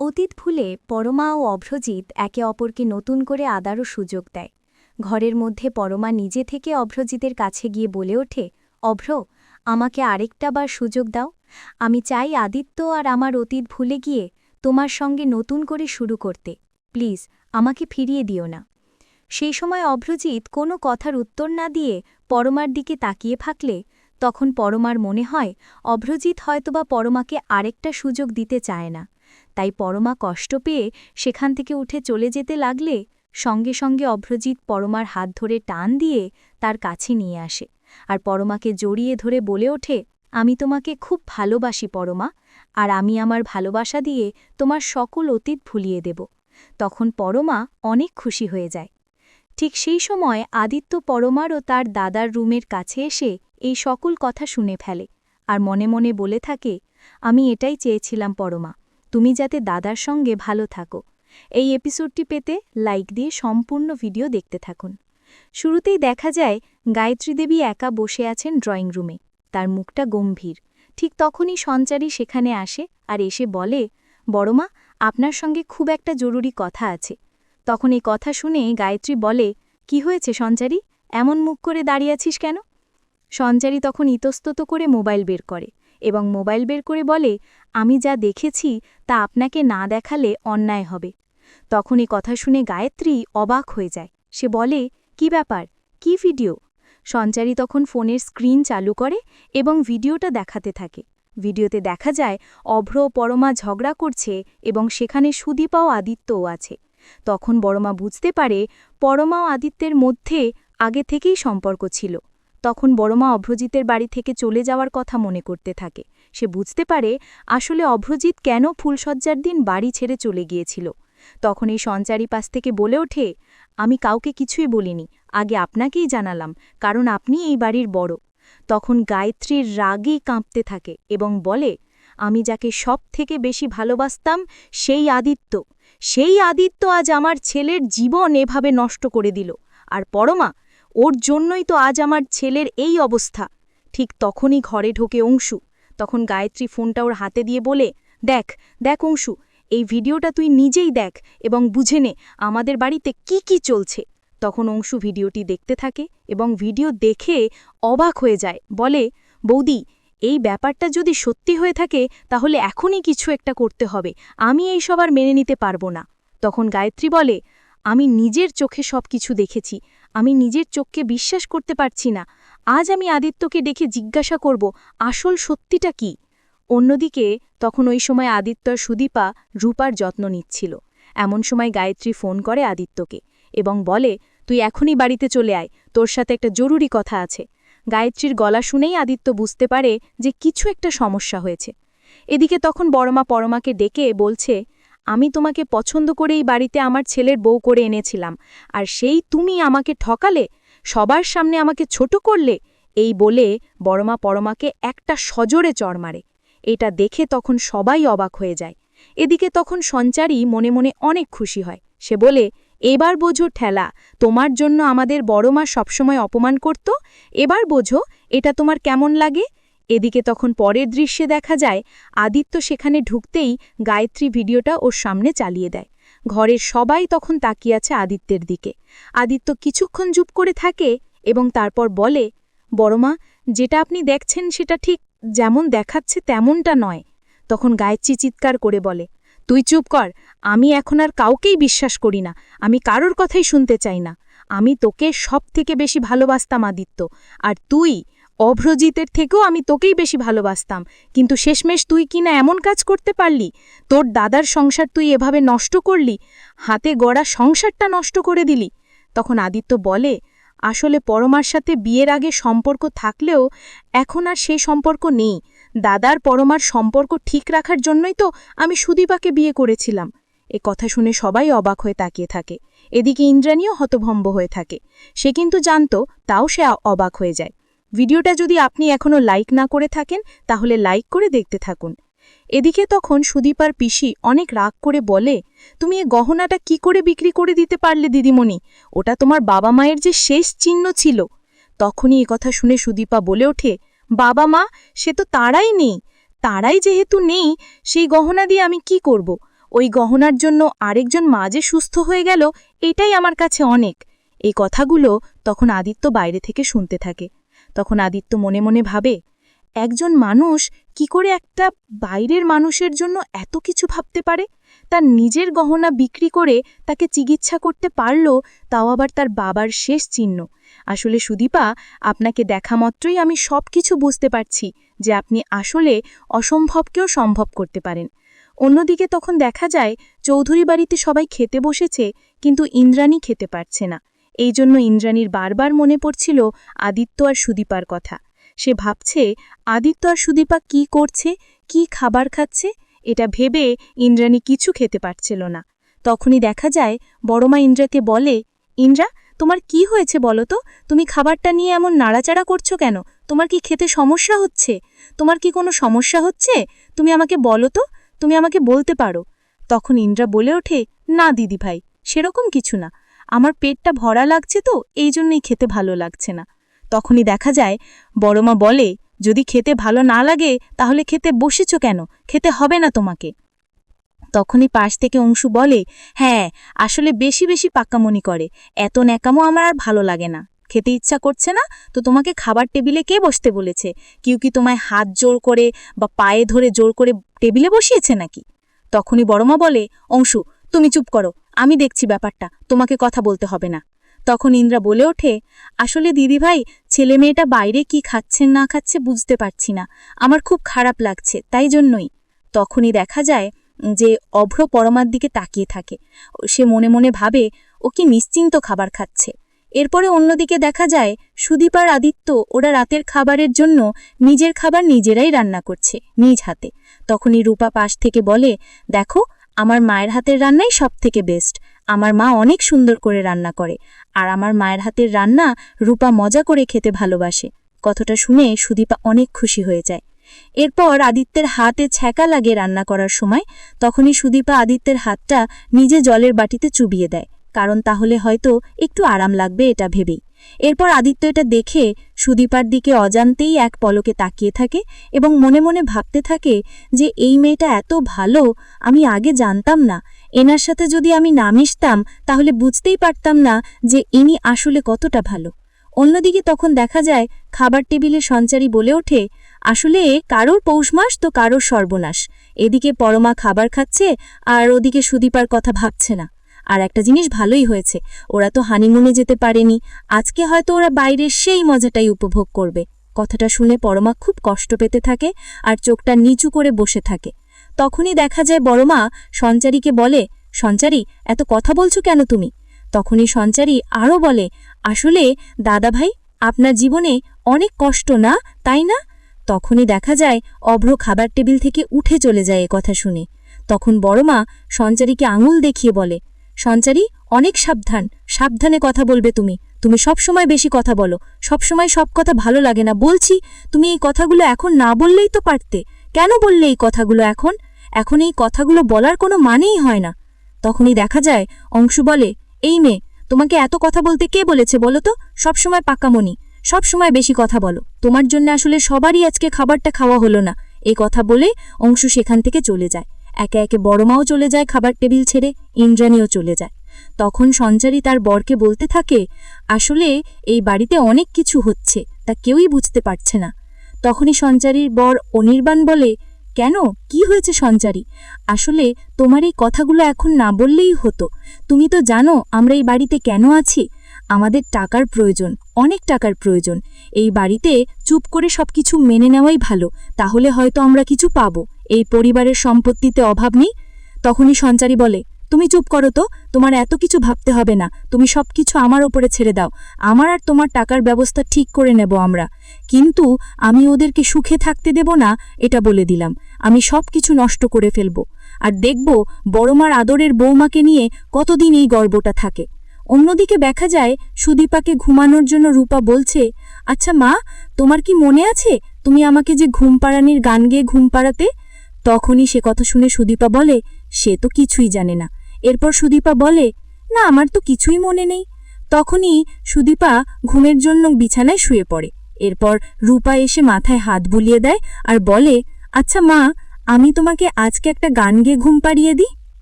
অতীত ভুলে পরমা ও অভ্রজিৎ একে অপরকে নতুন করে আদারও সুযোগ দেয়। ঘরের মধ্যে পরমা নিজে থেকে অভ্রজিতের কাছে গিয়ে বলে ওঠে, অভ্র, আমাকে আরেকটা বার সুযোগ দাও। আমি চাই আদিত্য আর আমার অতীত ভুলে গিয়ে তোমার সঙ্গে নতুন করে শুরু করতে। প্লিজ, আমাকে ফিরিয়ে দিও না। সেই সময় অভ্রজিৎ কোনো কথার উত্তর না দিয়ে পরমার দিকে তাকিয়ে থাকলে তখন পরমার মনে হয়, অভ্রজিৎ হয়তোবা পরমাকে আরেকটা সুযোগ দিতে চায় না। তাই পরমা কষ্ট পেয়ে সেখান থেকে উঠে চলে যেতে লাগলে সঙ্গে সঙ্গে অভ্রজিৎ পরমার হাত ধরে টান দিয়ে তার কাছে নিয়ে আসে আর পরমাকে জড়িয়ে ধরে বলে ওঠে, আমি তোমাকে খুব ভালোবাসি পরমা আর আমি আমার ভালোবাসা দিয়ে তোমার সকল অতীত ভুলিয়ে দেব তখন পরমা অনেক খুশি হয়ে যায়। ঠিক সেই সময় আদিত্য পরমার ও তার দাদার রুমের কাছে এসে এই সকল কথা শুনে ফেলে আর মনে মনে বলে থাকে, আমি এটাই চেয়েছিলাম পরমা তুমি যাতে দাদার সঙ্গে ভালো থাকো। এই এপিসোডটি পেতে লাইক দিয়ে সম্পূর্ণ ভিডিও দেখতে থাকুন। শুরুতেই দেখা যায়, গায়ত্রী দেবী একা বসে আছেন ড্রয়িং রুমে। তার মুখটা গম্ভীর। ঠিক তখনই সঞ্চারী সেখানে আসে আর এসে বলে বড়মা আপনার সঙ্গে খুব একটা জরুরি কথা আছে। তখন এই কথা শুনে গায়ত্রী বলে, কি হয়েছে সঞ্চারী? এমন মুখ করে দাঁড়িয়ে আছিস কেন? সঞ্চারী তখন ইতস্তত করে মোবাইল বের করে। এবং মোবাইল বের করে বলে, আমি যা দেখেছি তা আপনাকে না দেখালে অন্যায় হবে। তখন এই কথা শুনে গায়ত্রী অবাক হয়ে যায়। সে বলে, কি ব্যাপার? কি ভিডিও? সঞ্চারী তখন ফোনের স্ক্রিন চালু করে এবং ভিডিওটা দেখাতে থাকে। ভিডিওতে দেখা যায়, অভ্র পরমা ঝগড়া করছে এবং সেখানে সুদীপাও আদিত্যও আছে। তখন বড়মা বুঝতে পারে, পরমা ও আদিত্যের মধ্যে আগে থেকেই সম্পর্ক ছিল। তখন বড়মা অভ্রজিতের বাড়ি থেকে চলে যাওয়ার কথা মনে করতে থাকে। সে বুঝতে পারে আসলে অভ্রজিৎ কেন ফুলসজ্জার দিন বাড়ি ছেড়ে চলে গিয়েছিল। তখন এই সঞ্চারী পাশ থেকে বলে ওঠে, আমি কাউকে কিছুই বলিনি, আগে আপনাকেই জানালাম, কারণ আপনি এই বাড়ির বড়। তখন গায়ত্রীর রাগেই কাঁপতে থাকে এবং বলে, আমি যাকে সব থেকে বেশি ভালোবাসতাম, সেই আদিত্য। সেই আদিত্য আজ আমার ছেলের জীবন এভাবে নষ্ট করে দিল। আর পরমা ওর জন্যই তো আজ আমার ছেলের এই অবস্থা। ঠিক তখনই ঘরে ঢোকে অংশু। তখন গায়ত্রী ফোনটা ওর হাতে দিয়ে বলে, দেখ দেখ অংশু, এই ভিডিওটা তুই নিজেই দেখ এবং বুঝে নে আমাদের বাড়িতে কি কি চলছে। তখন অংশু ভিডিওটি দেখতে থাকে এবং ভিডিও দেখে অবাক হয়ে যায়। বলে, বৌদি, এই ব্যাপারটা যদি সত্যি হয়ে থাকে, তাহলে এখনই কিছু একটা করতে হবে। আমি এই সবার মেনে নিতে পারব না। তখন গায়ত্রী বলে আমি নিজের চোখে সব কিছু দেখেছি। আমি নিজের চোখকে বিশ্বাস করতে পারছি না। আজ আমি আদিত্যকে ডেকে জিজ্ঞাসা করব, আসল সত্যিটা কি? অন্যদিকে, তখন ওই সময় আদিত্য সুদীপা রূপার যত্ন নিচ্ছিল। এমন সময় গায়ত্রী ফোন করে আদিত্যকে এবং বলে, তুই এখনই বাড়িতে চলে আয়, তোর সাথে একটা জরুরি কথা আছে। গায়ত্রীর গলা শুনেই আদিত্য বুঝতে পারে যে কিছু একটা সমস্যা হয়েছে। এদিকে তখন বড়মা পরমাকে ডেকে বলছে আমি তোমাকে পছন্দ করেই বাড়িতে আমার ছেলের বউ করে এনেছিলাম, আর সেই তুমি আমাকে ঠকালে, সবার সামনে আমাকে ছোট করলে, এই বলে বড়মা পরমাকে একটা সজোরে চড় মারে। এটা দেখে তখন সবাই অবাক হয়ে যায়। এদিকে তখন সঞ্চারী মনে মনে অনেক খুশি হয়। সে বলে, এবার বোঝো ঠেলা, তোমার জন্য আমাদের বড় মা সবসময় অপমান করত, এবার বোঝো, এটা তোমার কেমন লাগে? এদিকে তখন পরের দৃশ্যে দেখা যায়, আদিত্য সেখানে ঢুকতেই গায়ত্রী ভিডিওটা ওর সামনে চালিয়ে দেয়। ঘরের সবাই তখন তাকিয়ে আছে আদিত্যের দিকে। আদিত্য কিছুক্ষণ চুপ করে থাকে এবং তারপর বলে, বড়মা, যেটা আপনি দেখছেন সেটা ঠিক যেমন দেখাচ্ছে তেমনটা নয়। তখন গায়ত্রী চিৎকার করে বলে, তুই চুপ কর, আমি এখন আর কাউকেই বিশ্বাস করি না, আমি কারোর কথাই শুনতে চাই না। আমি তোকে সব থেকে বেশি ভালোবাসতাম আদিত্য, আর তুই অভ্রজিতের থেকেও আমি তোকেই বেশি ভালোবাসতাম। কিন্তু শেষমেশ তুই কিনা এমন কাজ করতে পারলি? তোর দাদার সংসার তুই এভাবে নষ্ট করলি? হাতে গড়া সংসারটা নষ্ট করে দিলি? তখন আদিত্য বলে, আসলে পরমার সাথে বিয়ের আগে সম্পর্ক থাকলেও এখন আর সেই সম্পর্ক নেই। দাদার পরমার সম্পর্ক ঠিক রাখার জন্যই তো আমি সুদীপাকে বিয়ে করেছিলাম। এ কথা শুনে সবাই অবাক হয়ে তাকিয়ে থাকে। এদিকে ইন্দ্রাণীও হতভম্ব হয়ে থাকে। সে কিন্তু জানত, তাও সে অবাক হয়ে যায়। ভিডিওটা যদি আপনি এখনও লাইক না করে থাকেন, তাহলে লাইক করে দেখতে থাকুন। এদিকে তখন সুদীপার পিসি অনেক রাগ করে বলে, তুমি এ গহনাটা কি করে বিক্রি করে দিতে পারলে দিদিমণি? ওটা তোমার বাবা মায়ের যে শেষ চিহ্ন ছিল। তখনই কথা শুনে সুদীপা বলে ওঠে, বাবা মা, সে তো তারাই নেই। তারাই যেহেতু নেই, সেই গহনা দিয়ে আমি কি করব? ওই গহনার জন্য আরেকজন মা যে সুস্থ হয়ে গেল, এটাই আমার কাছে অনেক। এই কথাগুলো তখন আদিত্য বাইরে থেকে শুনতে থাকে। তখন আদিত্য মনে মনে ভাবে, একজন মানুষ কি করে একটা বাইরের মানুষের জন্য এত কিছু ভাবতে পারে? তার নিজের গহনা বিক্রি করে তাকে চিকিৎসা করতে পারল, তাও আবার তার বাবার শেষ চিহ্ন। আসলে সুদীপা, আপনাকে দেখা মাত্রই আমি সব কিছু বুঝতে পারছি যে আপনি আসলে অসম্ভবকেও সম্ভব করতে পারেন। অন্যদিকে তখন দেখা যায়, চৌধুরী বাড়িতে সবাই খেতে বসেছে, কিন্তু ইন্দ্রাণী খেতে পারছে না। এই জন্য ইন্দ্রাণীর বারবার মনে পড়ছিল আদিত্য আর সুদীপার কথা। সে ভাবছে, আদিত্য আর সুদীপা কি করছে, কি খাবার খাচ্ছে, এটা ভেবে ইন্দ্রাণী কিছু খেতে পারছিল না। তখনই দেখা যায়, বড়মা ইন্দ্রাকে বলে, ইন্দ্রা, তোমার কি হয়েছে বলো তো? তুমি খাবারটা নিয়ে এমন নাড়াচাড়া করছ কেন? তোমার কি খেতে সমস্যা হচ্ছে? তোমার কি কোনো সমস্যা হচ্ছে? তুমি আমাকে বলো তো? তুমি আমাকে বলতে পারো? তখন ইন্দ্রা বলে ওঠে, না দিদি ভাই সেরকম কিছু না। আমার পেটটা ভরা লাগছে তো, এই জন্যই খেতে ভালো লাগছে না। তখনই দেখা যায় বড়মা বলে, যদি খেতে ভালো না লাগে, তাহলে খেতে বসেছ কেন? খেতে হবে না তোমাকে। তখনই পাশ থেকে অংশু বলে হ্যাঁ আসলে বেশি বেশি পাক্কামনি করে। এত ন্যাকামো আমার আর ভালো লাগে না। খেতে ইচ্ছা করছে না, তো তোমাকে খাবার টেবিলে কে বসতে বলেছে? কেউ কি তোমায় হাত জোর করে বা পায়ে ধরে জোর করে টেবিলে বসিয়েছে নাকি? তখনই বড়মা বলে, অংশু, তুমি চুপ করো। আমি দেখছি ব্যাপারটা, তোমাকে কথা বলতে হবে না। তখন ইন্দ্রা বলে ওঠে, আসলে দিদিভাই, ছেলে মেয়েটা বাইরে কি খাচ্ছেন না খাচ্ছে বুঝতে পারছি না। আমার খুব খারাপ লাগছে, তাই জন্যই। তখনই দেখা যায় যে অভ্র পরমার দিকে তাকিয়ে থাকে। সে মনে মনে ভাবে, ও কি নিশ্চিন্ত খাবার খাচ্ছে। এরপরে অন্যদিকে দেখা যায়, সুদীপ আর আদিত্য, ওরা রাতের খাবারের জন্য নিজের খাবার নিজেরাই রান্না করছে, নিজ হাতে। তখনই রূপা পাশ থেকে বলে, দেখো আমার মায়ের হাতের রান্নাই সব থেকে বেস্ট আমার মা অনেক সুন্দর করে রান্না করে। আর আমার মায়ের হাতের রান্না রূপা মজা করে খেতে ভালোবাসে। কথাটা শুনে সুদীপা অনেক খুশি হয়ে যায়। এরপর আদিত্যের হাতে ছ্যাঁকা লাগে রান্না করার সময় তখনই সুদীপা আদিত্যের হাতটা নিজে জলের বাটিতে চুবিয়ে দেয়। কারণ তাহলে হয়তো একটু আরাম লাগবে এটা ভেবেই। এরপর আদিত্য এটা দেখে সুদীপার দিকে অজান্তেই এক পলকে তাকিয়ে থাকে এবং মনে মনে ভাবতে থাকে যে এই মেয়েটা এত ভালো, আমি আগে জানতাম না। এনার সাথে যদি আমি না মিশতাম, তাহলে বুঝতেই পারতাম না যে ইনি আসলে কতটা ভালো। অন্যদিকে তখন দেখা যায়, খাবার টেবিলে সঞ্চারী বলে ওঠে, আসলে কারোর পৌষ মাস তো কারোর সর্বনাশ। এদিকে পরমা খাবার খাচ্ছে আর ওদিকে সুদীপার কথা ভাবছে না। আর একটা জিনিস ভালোই হয়েছে, ওরা তো হানিমুনে যেতে পারেনি। আজকে হয়তো ওরা বাইরের সেই মজাটাই উপভোগ করবে। কথাটা শুনে পরমা খুব কষ্ট পেতে থাকে আর চোখটা নিচু করে বসে থাকে। তখনই দেখা যায় বড়মা সঞ্চারীকে বলে, সঞ্চারী, এত কথা বলছো কেন তুমি? তখনই সঞ্চারী আরও বলে, আসলে দাদাভাই, আপনার জীবনে অনেক কষ্ট না, তাই না? তখনই দেখা যায় অভ্র খাবার টেবিল থেকে উঠে চলে যায় এ কথা শুনে। তখন বড়মা সঞ্চারীকে আঙুল দেখিয়ে বলে সঞ্চারী, অনেক সাবধান। সাবধানে কথা বলবে তুমি। তুমি সব সময় বেশি কথা বলো। সব সময় সব কথা ভালো লাগে না। বলছি, তুমি এই কথাগুলো এখন না বললেই তো পারতে। কেন বললে এই কথাগুলো এখন? এখন এই কথাগুলো বলার কোনো মানেই হয় না। তখনই দেখা যায়, অংশু বলে, এই মেয়ে, তোমাকে এত কথা বলতে কে বলেছে বলো তো? সবসময় পাকামনি। সব সময় বেশি কথা বলো। তোমার জন্য আসলে সবারই আজকে খাবারটা খাওয়া হলো না। এই কথা বলে অংশু সেখান থেকে চলে যায়। একে একে বড়মাও চলে যায় খাবার টেবিল ছেড়ে, ইন্দ্রাণীও চলে যায়। তখন সঞ্চারী তার বরকে বলতে থাকে, আসলে এই বাড়িতে অনেক কিছু হচ্ছে, তা কেউই বুঝতে পারছে না। তখনই সঞ্চারীর বর অনির্বাণ বলে, কেন? কি হয়েছে সঞ্চারী? আসলে তোমার এই কথাগুলো এখন না বললেই হতো। তুমি তো জানো আমরা এই বাড়িতে কেন আছি? আমাদের টাকার প্রয়োজন। অনেক টাকার প্রয়োজন। এই বাড়িতে চুপ করে সবকিছু মেনে নেওয়াই ভালো, তাহলে হয়তো আমরা কিছু পাবো। এই পরিবারের সম্পত্তিতে অভাব নেই? তখনই সঞ্চারী বলে, তুমি চুপ করো তো, তোমার এত কিছু ভাবতে হবে না। তুমি সব কিছু আমার ওপরে ছেড়ে দাও। আমার আর তোমার টাকার ব্যবস্থা ঠিক করে নেব আমরা। কিন্তু আমি ওদেরকে সুখে থাকতে দেব না, এটা বলে দিলাম। আমি সব কিছু নষ্ট করে ফেলব। আর দেখব বড়মার আদরের বৌমাকে নিয়ে কতদিন এই গর্বটা থাকে। অন্যদিকে দেখা যায় সুদীপাকে ঘুমানোর জন্য রূপা বলছে আচ্ছা মা, তোমার কি মনে আছে তুমি আমাকে যে ঘুম পাড়ানির গান গেয়ে ঘুম পাড়াতে? তখনই সে কথা শুনে সুদীপা বলে, সে তো কিছুই জানে না। এরপর সুদীপা বলে, না, আমার তো কিছুই মনে নেই। তখনই সুদীপা ঘুমের জন্য বিছানায় শুয়ে পড়ে। এরপর রূপা এসে মাথায় হাত বুলিয়ে দেয় আর বলে আচ্ছা মা, আমি তোমাকে আজকে একটা গান গেয়ে ঘুম পাড়িয়ে দিই?